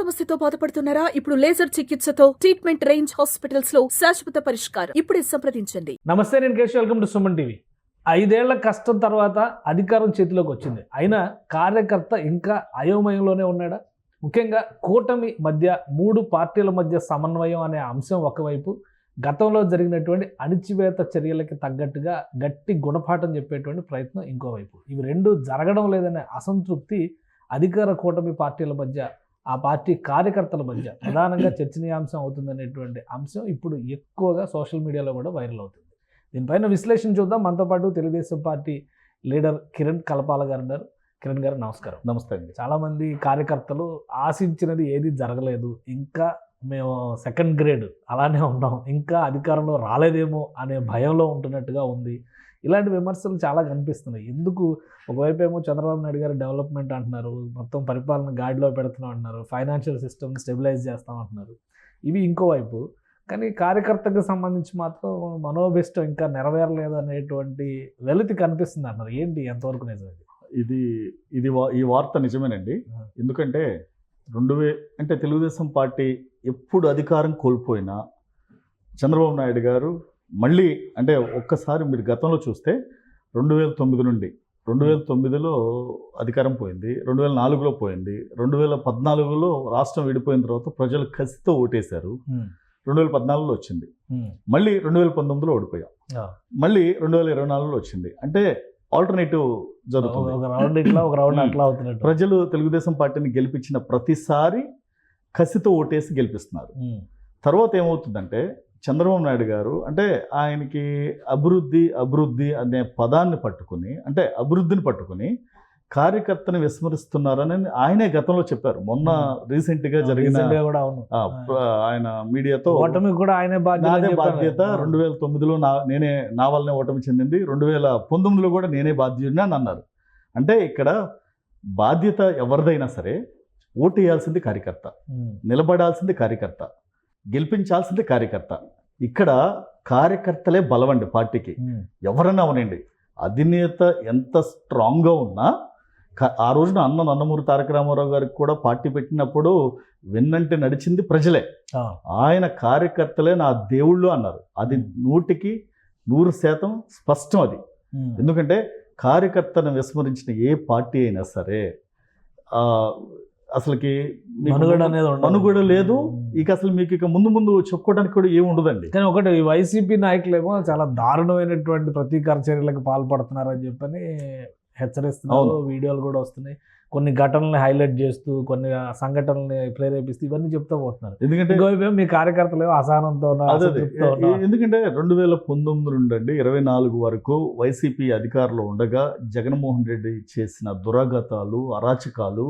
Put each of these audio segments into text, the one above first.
సమస్యతో బాధపడుతున్నారా? ఇప్పుడు లేజర్ చికిత్సతో ట్రీట్మెంట్ రేంజ్ హాస్పిటల్స్లో శాశ్వత పరిష్కారం ఇప్పుడే సంప్రదించండి. నమస్తే నేను Kesh welcome to Suman TV. ఐదేళ్ళ కష్టం తర్వాత అధికారం చేతిలోకి వచ్చింది. అయినా కార్యకర్త ఇంకా అయోమయంలోనే ఉన్నాడా? ముఖ్యంగా కూటమి మధ్య మూడు పార్టీల మధ్య సమన్వయం అనే అంశం ఒకవైపు గతంలో జరిగినటువంటి అణిచివేత చర్యలకి తగ్గట్టుగా గట్టి గుణపాఠం చెప్పేటువంటి ప్రయత్నం ఇంకోవైపు. ఇవి రెండు జరగడం లేదనే అసంతృప్తి అధికార కూటమి పార్టీల మధ్య ఆ పార్టీ కార్యకర్తల మధ్య ప్రధానంగా చర్చనీయాంశం అవుతుందనేటువంటి అంశం ఇప్పుడు ఎక్కువగా సోషల్ మీడియాలో కూడా వైరల్ అవుతుంది. దీనిపైన విశ్లేషణ చూద్దాం. మనతో పాటు తెలుగుదేశం పార్టీ లీడర్ కిరణ్ కలపాల గారు ఉన్నారు. కిరణ్ గారు నమస్కారం. నమస్తే అండి. చాలామంది కార్యకర్తలు ఆశించినది ఏది జరగలేదు. ఇంకా మేము సెకండ్ గ్రేడ్ అలానే ఉన్నాం. ఇంకా అధికారంలో రాలేదేమో అనే భయంలో ఉంటున్నట్టుగా ఉంది. ఇలాంటి విమర్శలు చాలా కనిపిస్తున్నాయి. ఎందుకు? ఒకవైపు ఏమో చంద్రబాబు నాయుడు గారు డెవలప్మెంట్ అంటున్నారు మొత్తం పరిపాలన గాడిలో పెడుతున్నాం అంటున్నారు ఫైనాన్షియల్ సిస్టమ్ స్టెబిలైజ్ చేస్తాం అంటున్నారు. ఇవి ఇంకోవైపు కానీ కార్యకర్తకు సంబంధించి మాత్రం మనోభిష్టం ఇంకా నెరవేరలేదు అనేటువంటి వెలితి కనిపిస్తుంది అంటున్నారు. ఏంటి? ఎంతవరకు నిజం ఇది? ఇది ఈ వార్త నిజమేనండి. ఎందుకంటే రెండు వే అంటే తెలుగుదేశం పార్టీ ఎప్పుడు అధికారం కోల్పోయినా చంద్రబాబు నాయుడు గారు మళ్ళీ అంటే ఒక్కసారి మీరు గతంలో చూస్తే రెండు వేల తొమ్మిది నుండి రెండు వేల తొమ్మిదిలో అధికారం పోయింది రెండు వేల నాలుగులో పోయింది రెండు వేల పద్నాలుగులో రాష్ట్రం విడిపోయిన తర్వాత ప్రజలు కసితో ఓటేశారు. రెండు వేల పద్నాలుగులో వచ్చింది మళ్ళీ రెండు వేల పంతొమ్మిదిలో ఓడిపోయాం. మళ్ళీ రెండు వేల ఇరవై నాలుగులో వచ్చింది. అంటే ఆల్టర్నేటివ్ జరుగుతుంది. ఒక రౌండ్ ఇట్లా ఒక రౌండ్ అట్లా అవుతున్నట్టు. ప్రజలు తెలుగుదేశం పార్టీని గెలిపించిన ప్రతిసారి కసితో ఓటేసి గెలిపిస్తున్నారు. తర్వాత ఏమవుతుందంటే చంద్రబాబు నాయుడు గారు అంటే ఆయనకి అభివృద్ధి అభివృద్ధి అనే పదాన్ని పట్టుకుని అంటే అభివృద్ధిని పట్టుకుని కార్యకర్తని విస్మరిస్తున్నారని ఆయనే గతంలో చెప్పారు. మొన్న రీసెంట్గా జరిగిన గా ఆయన మీడియాతో ఓటమికి కూడా ఆయనే నాదే. బాధ్యత. రెండు వేల తొమ్మిదిలో నా నేనే నా వల్లనే ఓటమి చెందింది. రెండు వేల పంతొమ్మిదిలో కూడా నేనే బాధ్యుడిని అని అన్నారు. అంటే ఇక్కడ బాధ్యత ఎవరిదైనా సరే ఓటు వేయాల్సింది కార్యకర్త. నిలబడాల్సింది కార్యకర్త. గెలిపించాల్సింది కార్యకర్త. ఇక్కడ కార్యకర్తలే బలవండి పార్టీకి. ఎవరన్నా అవనండి. అధినేత ఎంత స్ట్రాంగ్గా ఉన్నా ఆ రోజున అన్న నందమూరి తారక రామారావు గారికి కూడా పార్టీ పెట్టినప్పుడు వెన్నంటే నడిచింది ప్రజలే. ఆయన కార్యకర్తలే నా దేవుళ్ళు అన్నారు. అది నూటికి నూరు శాతం స్పష్టం అది. ఎందుకంటే కార్యకర్తను విస్మరించిన ఏ పార్టీ అయినా సరే అసలుకి మనుగడ అనేది ఉండదు. మనుగడ లేదు. ఇక అసలు మీకు ఇక ముందు ముందు చెప్పుకోవడానికి కూడా ఏమి ఉండదండి కానీ ఒకటి ఈ వైసీపీ నాయకులేమో చాలా దారుణమైనటువంటి ప్రతీకార చర్యలకు పాల్పడుతున్నారని చెప్పని హెచ్చరిస్తున్నారు. వీడియోలు కూడా వస్తున్నాయి కొన్ని ఘటనల్ని హైలైట్ చేస్తూ కొన్ని సంఘటనల్ని ప్రేరేపిస్తూ ఇవన్నీ చెప్తూ పోతున్నారు ఎందుకంటే మీ కార్యకర్తలు ఏమో అసహనంతో. ఎందుకంటే రెండు వేల పంతొమ్మిది నుండి అండి ఇరవై నాలుగు వరకు వైసీపీ అధికారంలో ఉండగా జగన్మోహన్ రెడ్డి చేసిన దురాగతాలు అరాచకాలు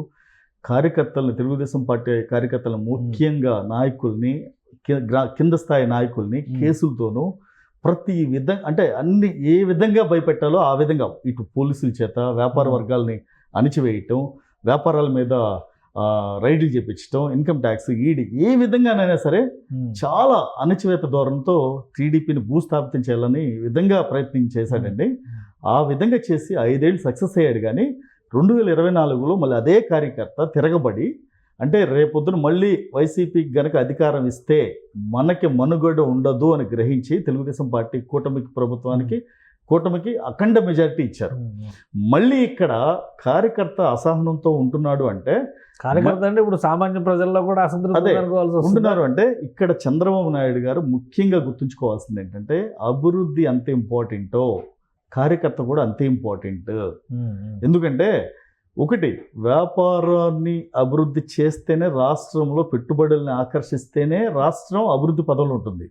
కార్యకర్తలను తెలుగుదేశం పార్టీ కార్యకర్తలను ముఖ్యంగా నాయకుల్ని కింద స్థాయి నాయకుల్ని. కేసులతోనూ ప్రతి విధంగా అంటే అన్ని ఏ విధంగా భయపెట్టాలో ఆ విధంగా ఇటు పోలీసుల చేత వ్యాపార. వర్గాల్ని అణిచివేయటం వ్యాపారాల మీద రైడ్లు చేపించటం ఇన్కమ్ ట్యాక్స్ ఈడి ఏ విధంగానైనా సరే చాలా అణచివేత ధోరణితో టీడీపీని భూస్థాపితం చేయాలని విధంగా ప్రయత్నం చేశాడండి ఆ విధంగా చేసి ఐదేళ్ళు సక్సెస్ అయ్యాడు కానీ రెండు వేల ఇరవై నాలుగులో మళ్ళీ అదే కార్యకర్త తిరగబడి అంటే రేపొద్దున మళ్ళీ వైసీపీకి గనక అధికారం ఇస్తే మనకి మనుగడ ఉండదు అని గ్రహించి తెలుగుదేశం పార్టీ కూటమికి ప్రభుత్వానికి కూటమికి అఖండ మెజారిటీ ఇచ్చారు. మళ్ళీ ఇక్కడ కార్యకర్త అసహనంతో ఉంటున్నాడు అంటే కార్యకర్త అంటే ఇప్పుడు సామాన్య ప్రజల్లో కూడా అసంతృప్తి ఉంటున్నారు అంటే ఇక్కడ చంద్రబాబు నాయుడు గారు ముఖ్యంగా గుర్తుంచుకోవాల్సింది ఏంటంటే అభివృద్ధి అంత ఇంపార్టెంటో కార్యకర్త కూడా అంతే ఇంపార్టెంట్. ఎందుకంటే ఒకటి వ్యాపారాన్ని అభివృద్ధి చేస్తేనే రాష్ట్రంలో పెట్టుబడుల్ని ఆకర్షిస్తేనే రాష్ట్రం అభివృద్ధి పదంలో ఉంటుంది.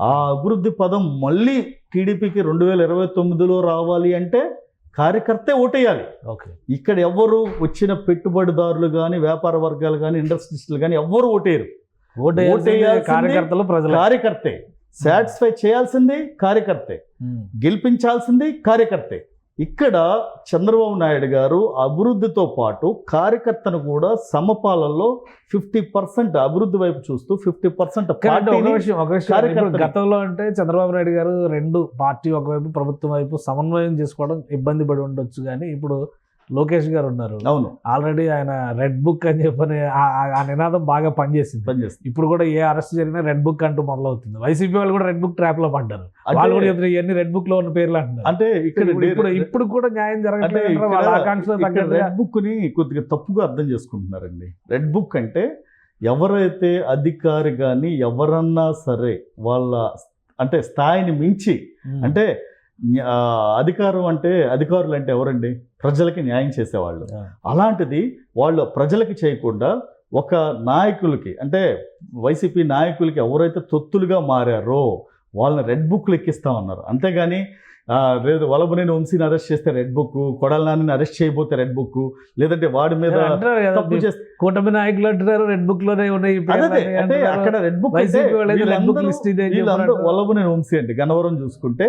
ఆ అభివృద్ధి పదం మళ్ళీ టీడీపీకి రెండు వేల ఇరవై తొమ్మిదిలో రావాలి అంటే కార్యకర్తే ఓటేయాలి. ఓకే. ఇక్కడ ఎవ్వరు వచ్చిన పెట్టుబడిదారులు కానీ వ్యాపార వర్గాలు కానీ ఇండస్ట్రీస్టులు కానీ ఎవ్వరు ఓటేయరు. ఓటు వేయాల్సిందే వేయాల్సిందే కార్యకర్తలు ప్రజలు. కార్యకర్తే. సాటిస్ఫై చేయాల్సింది కార్యకర్తే గెలిపించాల్సింది కార్యకర్తే. ఇక్కడ చంద్రబాబు నాయుడు గారు అభివృద్ధితో పాటు కార్యకర్తను కూడా సమపాలనలో ఫిఫ్టీ పర్సెంట్ అభివృద్ధి వైపు చూస్తూ ఫిఫ్టీ పర్సెంట్ గతంలో అంటే చంద్రబాబు నాయుడు గారు రెండు పార్టీ ఒకవైపు ప్రభుత్వం వైపు సమన్వయం చేసుకోవడం ఇబ్బంది పడి ఉండొచ్చు కానీ ఇప్పుడు లోకేష్ గారు ఉన్నారు. అవును. ఆల్రెడీ ఆయన రెడ్ బుక్ అని చెప్పని ఆ- నినాదం బాగా పనిచేసింది. పనిచేస్తుంది ఇప్పుడు కూడా ఏ అరెస్ట్ జరిగినా రెడ్ బుక్ అంటూ మొదలవుతుంది. వైసీపీ వాళ్ళు కూడా రెడ్ బుక్ ట్రాప్లో పడ్డారు వాళ్ళు కూడా చెప్తారు ఇవన్నీ రెడ్ బుక్లో ఉన్న పేర్లు అంటున్నారు. అంటే ఇక్కడ ఇప్పుడు కూడా న్యాయం జరగట్లేదు వాళ్ళ ఆకాంక్షలు రెడ్ బుక్ని కొద్దిగా తప్పుగా అర్థం చేసుకుంటున్నారండి. రెడ్ బుక్ అంటే ఎవరైతే అధికారి కానీ ఎవరన్నా సరే వాళ్ళ అంటే స్థాయిని మించి. అంటే అధికారం అంటే అధికారులు అంటే ఎవరండి ప్రజలకి న్యాయం చేసేవాళ్ళు. అలాంటిది వాళ్ళు ప్రజలకి చేయకుండా ఒక నాయకులకి అంటే వైసీపీ నాయకులకి ఎవరైతే తొత్తులుగా మారారో వాళ్ళని రెడ్ బుక్లు ఎక్కిస్తామన్నారు అంతేగాని లేదు వలబనేని వంశీని అరెస్ట్ చేస్తే red book Kodali Nani arrest చేయబోతే red book లేదంటే వాడి మీద తప్పు చేస్తే కూటమి నాయకులు అంటున్నారు రెడ్ బుక్లోనే ఉన్నాయి అంటే. అక్కడ రెడ్ బుక్. వల్లభనేని వంశీ అండి గన్నవరం చూసుకుంటే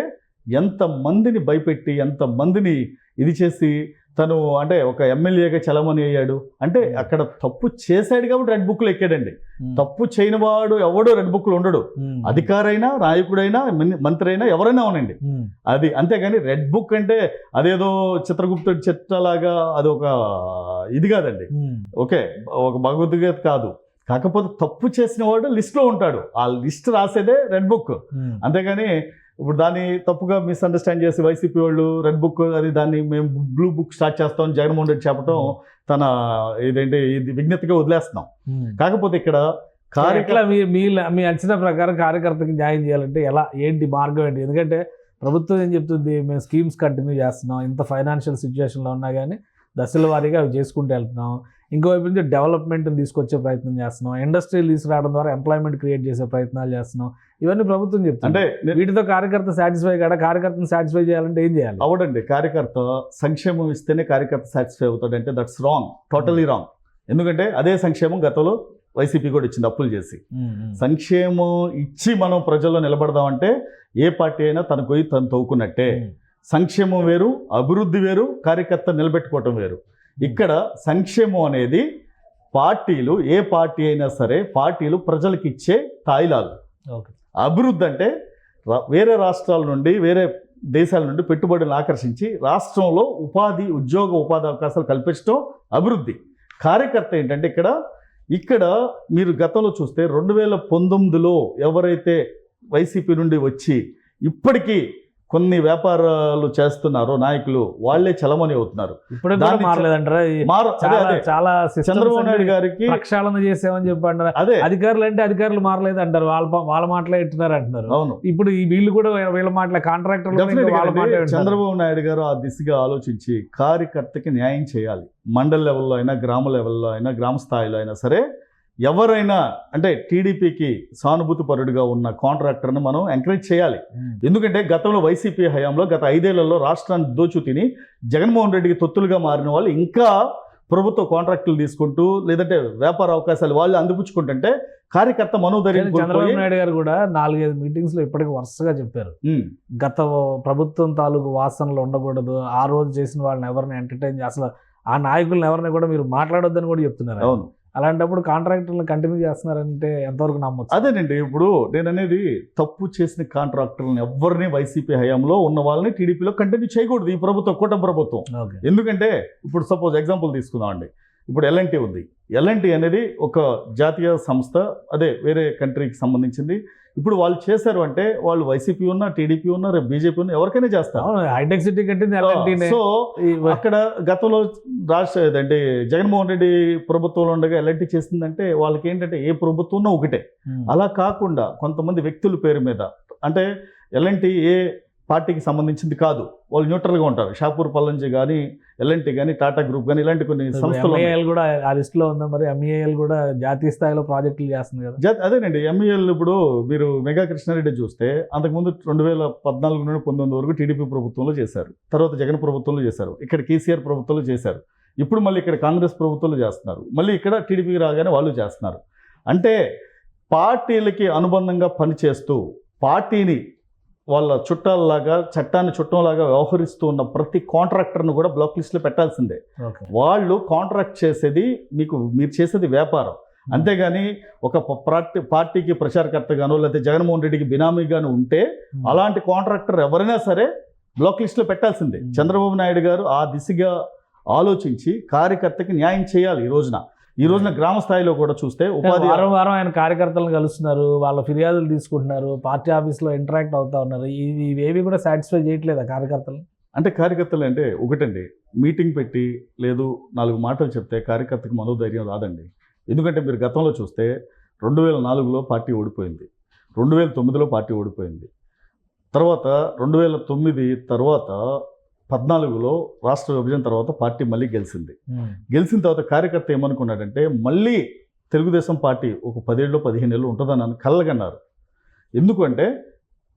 ఎంత మందిని భయపెట్టి ఎంత మందిని ఇది చేసి తను అంటే ఒక ఎమ్మెల్యేగా చలమని అయ్యాడు అంటే అక్కడ తప్పు చేశాడు కాబట్టి రెడ్ బుక్లు ఎక్కాడండి. తప్పు చేయని వాడు ఎవడో రెడ్ బుక్లు ఉండడు. అధికారైనా నాయకుడైనా మంత్రి అయినా ఎవరైనా అవునండి. అది అంతేగాని రెడ్ బుక్ అంటే అదేదో చిత్రగుప్తుడి చిత్రలాగా అది ఒక ఇది కాదండి. ఓకే ఒక భగవద్గీత కాదు కాకపోతే తప్పు చేసిన వాడు లిస్ట్లో ఉంటాడు ఆ లిస్ట్ రాసేదే రెడ్ బుక్. అంతేగాని ఇప్పుడు దాన్ని తప్పుగా మిస్అండర్స్టాండ్ చేసి వైసీపీ వాళ్ళు రెడ్ బుక్ అది దాన్ని మేము బ్లూ బుక్ స్టార్ట్ చేస్తాం జగన్మోహన్ రెడ్డి చెప్పడం తన ఇదేంటి ఇది విజ్ఞతగా వదిలేస్తున్నాం. ఉమ్. కాకపోతే ఇక్కడ ఎట్లా కార్యక్రమ మీ మీ అంచనా ప్రకారం కార్యకర్తకి న్యాయం చేయాలంటే ఎలా? ఏంటి మార్గం ఏంటి? ఎందుకంటే ప్రభుత్వం ఏం చెప్తుంది? మేము స్కీమ్స్ కంటిన్యూ చేస్తున్నాం. ఇంత ఫైనాన్షియల్ సిచ్యువేషన్లో ఉన్నా కానీ దశల వారీగా అవి చేసుకుంటూ వెళ్తున్నాం. ఇంకోవైపు నుంచి డెవలప్మెంట్ని తీసుకొచ్చే ప్రయత్నం చేస్తున్నాం. ఇండస్ట్రీలు తీసుకురావడం ద్వారా ఎంప్లాయ్మెంట్ క్రియేట్ చేసే ప్రయత్నాలు చేస్తున్నాం. ఇవన్నీ ప్రభుత్వం చెప్తుంది. అంటే వీటితో కార్యకర్త సాటిస్ఫై కాడ? కార్యకర్తను సాటిస్ఫై చేయాలంటే ఏం చేయాలి? అవడండి కార్యకర్త సంక్షేమం ఇస్తేనే కార్యకర్త సాటిస్ఫై అవుతాడు అంటే దట్స్ రాంగ్ టోటలీ రాంగ్ ఎందుకంటే అదే సంక్షేమం గతంలో వైసీపీ కూడా ఇచ్చింది అప్పులు చేసి. సంక్షేమం ఇచ్చి మనం ప్రజల్లో నిలబడదామంటే ఏ పార్టీ అయినా తన కొయ్యి తను తవ్వుకున్నట్టే. సంక్షేమం వేరు అభివృద్ధి వేరు కార్యకర్త నిలబెట్టుకోవటం వేరు. ఇక్కడ సంక్షేమం అనేది పార్టీలు ఏ పార్టీ అయినా సరే పార్టీలు ప్రజలకు ఇచ్చే తాయిలాలు. అభివృద్ధి అంటే రా- వేరే రాష్ట్రాల నుండి వేరే దేశాల నుండి పెట్టుబడులను ఆకర్షించి రాష్ట్రంలో ఉపాధి ఉద్యోగ ఉపాధి అవకాశాలు కల్పించడం అభివృద్ధి. కార్యకర్త ఏంటంటే ఇక్కడ ఇక్కడ మీరు గతంలో చూస్తే రెండు వేల పంతొమ్మిదిలో ఎవరైతే వైసీపీ నుండి వచ్చి ఇప్పటికీ కొన్ని వ్యాపారాలు చేస్తున్నారో నాయకులు వాళ్ళే చలమని అవుతున్నారు. ఇప్పుడే చాలా చంద్రబాబు నాయుడు గారికి ప్రక్షాళన చేసామని చెప్పి అంటారు? అదే. అధికారులు అంటే అధికారులు మారలేదు అంటారు. వాళ్ళ వాళ్ళ మాటలే ఇట్టున్నారు అంటున్నారు. అవును. ఇప్పుడు ఈ వీళ్ళు కూడా వీళ్ళ మాటలే కాంట్రాక్టర్లు వింటున్నారు. చంద్రబాబు నాయుడు గారు ఆ దిశగా ఆలోచించి కార్యకర్తకి న్యాయం చేయాలి. మండల లెవెల్లో అయినా గ్రామ లెవెల్లో అయినా గ్రామ స్థాయిలో అయినా సరే ఎవరైనా అంటే టీడీపీకి సానుభూతి పరుడుగా ఉన్న కాంట్రాక్టర్ని మనం ఎంకరేజ్ చేయాలి. ఎందుకంటే గతంలో వైసీపీ హయాంలో గత ఐదేళ్ళలో రాష్ట్రాన్ని దోచు తిని జగన్మోహన్ రెడ్డికి తొత్తులుగా మారిన వాళ్ళు ఇంకా ప్రభుత్వ కాంట్రాక్టులు తీసుకుంటూ లేదంటే వ్యాపార అవకాశాలు వాళ్ళు అందిపుచ్చుకుంటుంటే కార్యకర్త మనోధైర్యం చంద్రబాబు నాయుడు గారు కూడా నాలుగైదు మీటింగ్స్లో ఇప్పటికి వరుసగా చెప్పారు. గత ప్రభుత్వం తాలూకు వాసనలు ఉండకూడదు. ఆ రోజు చేసిన వాళ్ళని ఎవరిని ఎంటర్టైన్ అసలు ఆ నాయకులను ఎవరిని కూడా మీరు మాట్లాడొద్దని కూడా చెప్తున్నారు అవును. అలాంటప్పుడు కాంట్రాక్టర్లను కంటిన్యూ చేస్తున్నారంటే ఎంతవరకు నమ్మొచ్చు? అదేనండి ఇప్పుడు నేను అనేది తప్పు చేసిన కాంట్రాక్టర్లను ఎవరిని వైసీపీ హయాంలో ఉన్న వాళ్ళని టీడీపీలో కంటిన్యూ చేయకూడదు. ఈ ప్రభుత్వం కూటమి ప్రభుత్వం. ఎందుకంటే ఇప్పుడు సపోజ్ ఎగ్జాంపుల్ తీసుకుందామండి. ఇప్పుడు ఎల్ఎన్టీ ఉంది. ఎల్ఎన్టీ అనేది ఒక జాతీయ సంస్థ అదే వేరే కంట్రీకి సంబంధించింది. ఇప్పుడు వాళ్ళు చేశారు అంటే వాళ్ళు వైసీపీ ఉన్నా టీడీపీ ఉన్నా రేపు బీజేపీ ఉన్నా ఎవరికైనా చేస్తారు. అవును హైటెక్ సిటీ కట్టింది ఎల్ఎన్టీనే సో అక్కడ గతంలో రాష్ట్ర అంటే జగన్మోహన్ రెడ్డి ప్రభుత్వంలో ఉండగా ఎల్ఎన్టీ చేసిందంటే వాళ్ళకి ఏంటంటే ఏ ప్రభుత్వం ఒకటే. అలా కాకుండా కొంతమంది వ్యక్తుల పేరు మీద అంటే ఎల్ఎన్టీ ఏ పార్టీకి సంబంధించింది కాదు. వాళ్ళు న్యూట్రల్గా ఉంటారు. షాపూర్ పల్లంజీ కానీ ఎల్ఎన్టీ కానీ టాటా గ్రూప్ కానీ ఇలాంటి కొన్ని సంస్థలు కూడా ఆ లిస్ట్లో ఉందా. మరి ఎంఏఎల్ కూడా జాతీయ స్థాయిలో ప్రాజెక్టులు చేస్తుంది కదా. అదేనండి. ఎంఈఎల్ ఇప్పుడు మీరు మెగా కృష్ణారెడ్డి చూస్తే అంతకుముందు రెండు వేల పద్నాలుగు నుండి పంతొమ్మిది వరకు టీడీపీ ప్రభుత్వంలో చేశారు. తర్వాత జగన్ ప్రభుత్వంలో చేశారు. ఇక్కడ కేసీఆర్ ప్రభుత్వంలో చేశారు. ఇప్పుడు మళ్ళీ ఇక్కడ కాంగ్రెస్ ప్రభుత్వంలో చేస్తున్నారు. మళ్ళీ ఇక్కడ టీడీపీకి రాగానే వాళ్ళు చేస్తున్నారు. అంటే పార్టీలకి అనుబంధంగా పనిచేస్తూ పార్టీని వాళ్ళ చుట్టాలలాగా చట్టాన్ని చుట్టంలాగా వ్యవహరిస్తూ ఉన్న ప్రతి కాంట్రాక్టర్ను కూడా బ్లాక్ లిస్ట్లో పెట్టాల్సిందే. వాళ్ళు కాంట్రాక్ట్ చేసేది మీకు మీరు చేసేది వ్యాపారం. అంతేగాని ఒక పార్టీ పార్టీకి ప్రచారకర్తగానో లేకపోతే జగన్మోహన్ రెడ్డికి బినామీగాను ఉంటే అలాంటి కాంట్రాక్టర్ ఎవరైనా సరే బ్లాక్ లిస్ట్లో పెట్టాల్సిందే. చంద్రబాబు నాయుడు గారు ఆ దిశగా ఆలోచించి కార్యకర్తకి న్యాయం చేయాలి ఈ రోజున. ఈ రోజున గ్రామ స్థాయిలో కూడా చూస్తే ఉపాధి వారం వారం ఆయన కార్యకర్తలను కలుస్తున్నారు వాళ్ళ ఫిర్యాదులు తీసుకుంటున్నారు పార్టీ ఆఫీస్లో ఇంటరాక్ట్ అవుతా ఉన్నారు. ఇవి ఇవేవి కూడా సాటిస్ఫై చేయట్లేదా కార్యకర్తలు? అంటే కార్యకర్తలు అంటే ఒకటండి మీటింగ్ పెట్టి లేదు నాలుగు మాటలు చెప్తే కార్యకర్తకి మనోధైర్యం రాదండి. ఎందుకంటే మీరు గతంలో చూస్తే రెండు వేల నాలుగులో పార్టీ ఓడిపోయింది రెండు వేల తొమ్మిదిలో పార్టీ ఓడిపోయింది. తర్వాత రెండు వేల తొమ్మిది తర్వాత పద్నాలుగులో రాష్ట్ర విభజన తర్వాత పార్టీ మళ్ళీ గెలిచింది. గెలిచిన తర్వాత కార్యకర్త ఏమనుకున్నాడంటే మళ్ళీ తెలుగుదేశం పార్టీ ఒక పదేళ్ళు పదిహేను ఏళ్ళు ఉంటుందని అని కళ్ళగన్నారు. ఎందుకంటే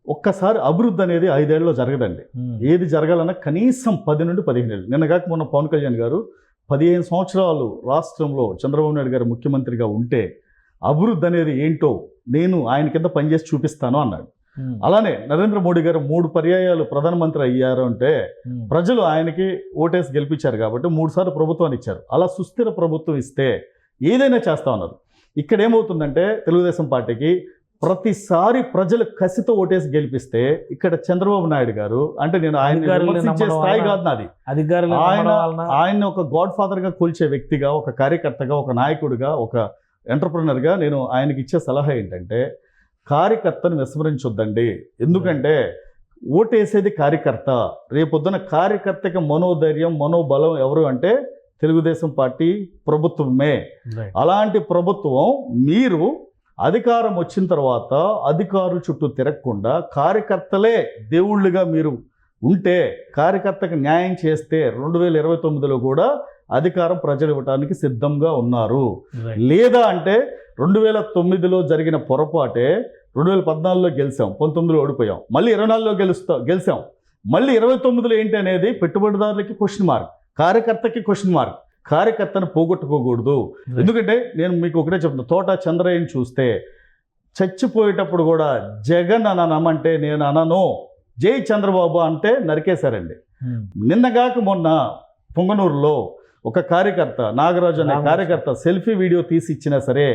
ఒక్కసారి అభివృద్ధి అనేది ఐదేళ్ళలో జరగదండి. ఏది జరగాలన్నా కనీసం పది నుండి పదిహేను ఏళ్ళు నిన్న కాక మొన్న పవన్ కళ్యాణ్ గారు పదిహేను సంవత్సరాలు రాష్ట్రంలో చంద్రబాబు నాయుడు గారు ముఖ్యమంత్రిగా ఉంటే అభివృద్ధి అనేది ఏంటో నేను ఆయన కింద పనిచేసి చూపిస్తాను అన్నాడు. అలానే నరేంద్ర మోడీ గారు మూడు పర్యాయాలు ప్రధానమంత్రి అయ్యారు అంటే ప్రజలు ఆయనకి ఓటేసి గెలిపించారు కాబట్టి మూడు సార్లు ప్రభుత్వాన్ని ఇచ్చారు. అలా సుస్థిర ప్రభుత్వం ఇస్తే ఏదైనా చేస్తా ఉన్నారు. ఇక్కడ ఏమవుతుందంటే తెలుగుదేశం పార్టీకి ప్రతిసారి ప్రజలు కసితో ఓటేసి గెలిపిస్తే ఇక్కడ చంద్రబాబు నాయుడు గారు అంటే నేను ఆయన స్థాయి కాదు నాది. ఆయన ఆయన ఒక గాడ్ ఫాదర్గా కొలిచే వ్యక్తిగా ఒక కార్యకర్తగా ఒక నాయకుడిగా ఒక ఎంటర్ప్రినర్గా నేను ఆయనకి ఇచ్చే సలహా ఏంటంటే కార్యకర్తను విస్మరించొద్దండి ఎందుకంటే ఓటేసేది కార్యకర్త రేపొద్దున కార్యకర్తకి మనోధైర్యం మనోబలం ఎవరు అంటే తెలుగుదేశం పార్టీ ప్రభుత్వమే. అలాంటి ప్రభుత్వం మీరు అధికారం వచ్చిన తర్వాత అధికారుల చుట్టూ తిరగకుండా కార్యకర్తలే దేవుళ్ళుగా మీరు ఉంటే కార్యకర్తకు న్యాయం చేస్తే రెండు వేల ఇరవై తొమ్మిదిలో కూడా అధికారం ప్రజలు ఇవ్వడానికి సిద్ధంగా ఉన్నారు. లేదా అంటే రెండు వేల తొమ్మిదిలో జరిగిన పొరపాటే రెండు వేల పద్నాలుగులో గెలిచాం పంతొమ్మిదిలో ఓడిపోయాం మళ్ళీ ఇరవై నాలుగులో గెలుస్తా గెలిచాం. మళ్ళీ ఇరవై తొమ్మిదిలో ఏంటి అనేది పెట్టుబడిదారులకి క్వశ్చన్ మార్క్ కార్యకర్తకి క్వశ్చన్ మార్క్ కార్యకర్తను పోగొట్టుకోకూడదు. ఎందుకంటే నేను మీకు ఒకటే చెప్తున్నా తోట చంద్రయ్యని చూస్తే చచ్చిపోయేటప్పుడు కూడా జగన్ అని అనమంటే నేను అనను జై చంద్రబాబు అంటే నరికేశారండి. Hmm. నిన్నగాక మొన్న పొంగనూరులో ఒక కార్యకర్త నాగరాజు అనే. కార్యకర్త సెల్ఫీ వీడియో తీసి ఇచ్చినా సరే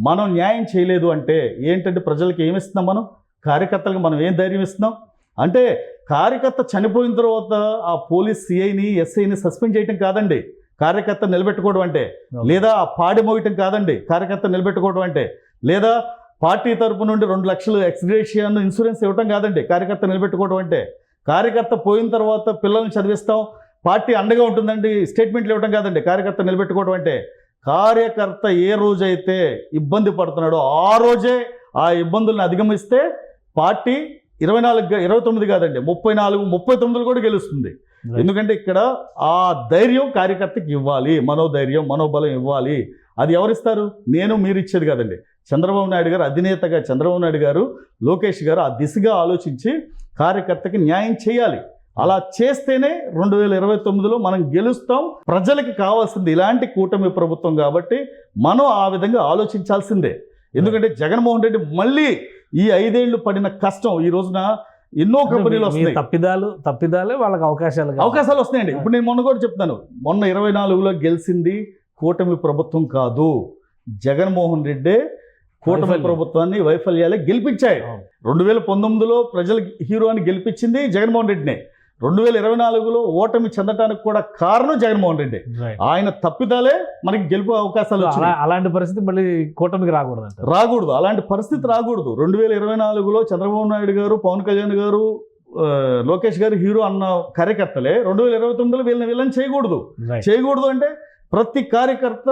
మనం న్యాయం చేయలేదు అంటే ఏంటంటే ప్రజలకి ఏమి ఇస్తున్నాం మనం? కార్యకర్తలకు మనం ఏం ధైర్యం ఇస్తున్నాం? అంటే కార్యకర్త చనిపోయిన తర్వాత ఆ పోలీస్ సిఐని ఎస్ఐని సస్పెండ్ చేయటం కాదండి. కార్యకర్త నిలబెట్టుకోవడం అంటే. లేదా ఆ పాడి మోయటం కాదండి. కార్యకర్త నిలబెట్టుకోవడం అంటే. లేదా పార్టీ తరపు నుండి రెండు లక్షలు ఎక్స్గ్రేషియన్ ఇన్సూరెన్స్ ఇవ్వటం కాదండి. కార్యకర్త నిలబెట్టుకోవడం అంటే. కార్యకర్త పోయిన తర్వాత పిల్లల్ని చదివిస్తాం. పార్టీ అండగా ఉంటుందండి. స్టేట్మెంట్లు ఇవ్వటం కాదండి. కార్యకర్త నిలబెట్టుకోవడం అంటే. కార్యకర్త ఏ రోజైతే ఇబ్బంది పడుతున్నాడో ఆ రోజే ఆ ఇబ్బందుల్ని అధిగమిస్తే పార్టీ ఇరవై నాలుగు ఇరవై తొమ్మిది కాదండి ముప్పై నాలుగు ముప్పై తొమ్మిదిలో కూడా గెలుస్తుంది. ఎందుకంటే ఇక్కడ ఆ ధైర్యం కార్యకర్తకి ఇవ్వాలి మనోధైర్యం మనోబలం ఇవ్వాలి. అది ఎవరిస్తారు? నేను మీరు ఇచ్చేది కాదండి. చంద్రబాబు నాయుడు గారు అధినేతగా చంద్రబాబు నాయుడు గారు లోకేష్ గారు ఆ దిశగా ఆలోచించి కార్యకర్తకి న్యాయం చేయాలి. అలా చేస్తేనే రెండు వేల ఇరవై తొమ్మిదిలో మనం గెలుస్తాం. ప్రజలకి కావాల్సింది ఇలాంటి కూటమి ప్రభుత్వం కాబట్టి మనం ఆ విధంగా ఆలోచించాల్సిందే. ఎందుకంటే జగన్మోహన్ రెడ్డి మళ్ళీ ఈ ఐదేళ్ళు పడిన కష్టం ఈ రోజున ఎన్నో కంపెనీలు మీ వస్తున్నాయి. తప్పిదాలు తప్పిదాలే వాళ్ళకి అవకాశాలు. అవకాశాలు వస్తున్నాయండి. ఇప్పుడు నేను మొన్న కూడా చెప్తాను మొన్న ఇరవై నాలుగులో గెలిచింది కూటమి ప్రభుత్వం కాదు. జగన్మోహన్ రెడ్డే కూటమి. ప్రభుత్వాన్ని వైఫల్యాలే గెలిపించాయి. రెండు వేల పంతొమ్మిదిలో ప్రజల హీరో అని గెలిపించింది జగన్మోహన్ రెడ్డినే. రెండు వేల ఇరవై నాలుగులో ఓటమి చెందడానికి కూడా కారణం జగన్మోహన్ రెడ్డి. ఆయన తప్పిదాలే మనకి గెలుపు అవకాశాలు అలాంటి పరిస్థితి మళ్ళీ కూటమికి రాకూడదు రాకూడదు. అలాంటి పరిస్థితి రాకూడదు. రెండు వేల ఇరవై నాలుగులో చంద్రబాబు నాయుడు గారు పవన్ కళ్యాణ్ గారు లోకేష్ గారు హీరో అన్న కార్యకర్తలే. రెండు వేల ఇరవై తొమ్మిదిలో వీళ్ళని వీళ్ళని చేయకూడదు. చేయకూడదు అంటే ప్రతి కార్యకర్త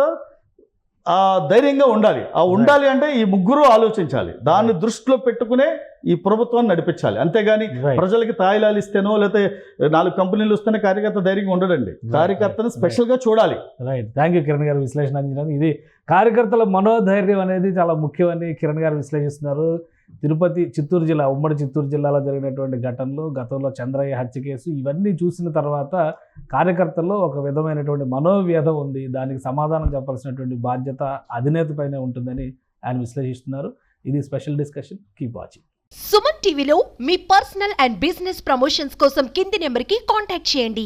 ధైర్యంగా ఉండాలి. ఆ ఉండాలి అంటే ఈ ముగ్గురు ఆలోచించాలి. దాన్ని దృష్టిలో పెట్టుకునే ఈ ప్రభుత్వాన్ని నడిపించాలి. అంతేగాని. ప్రజలకి తాయిలాలు ఇస్తేనో లేకపోతే నాలుగు కంపెనీలు వస్తేనే కార్యకర్త ధైర్యంగా ఉండడండి. కార్యకర్తను స్పెషల్గా చూడాలి. రైట్ థ్యాంక్ యూ కిరణ్ గారు విశ్లేషణ అందించడానికి ఇది కార్యకర్తల మనోధైర్యం అనేది చాలా ముఖ్యమని కిరణ్ గారు విశ్లేషిస్తున్నారు. తిరుపతి చిత్తూరు జిల్లా ఉమ్మడి చిత్తూరు జిల్లాలో జరిగినటువంటి ఘటనలు గతంలో చంద్రయ్య హత్య కేసు ఇవన్నీ చూసిన తర్వాత కార్యకర్తల్లో ఒక విధమైనటువంటి మనోవ్యధ ఉంది. దానికి సమాధానం చెప్పాల్సినటువంటి బాధ్యత అధినేతపైనే ఉంటుందని ఆయన విశ్లేషిస్తున్నారు. ఇది special discussion. Keep watching Suman టీవీలో మీ పర్సనల్ అండ్ బిజినెస్ ప్రమోషన్స్ కోసం కింది నెంబర్కి కాంటాక్ట్ చేయండి.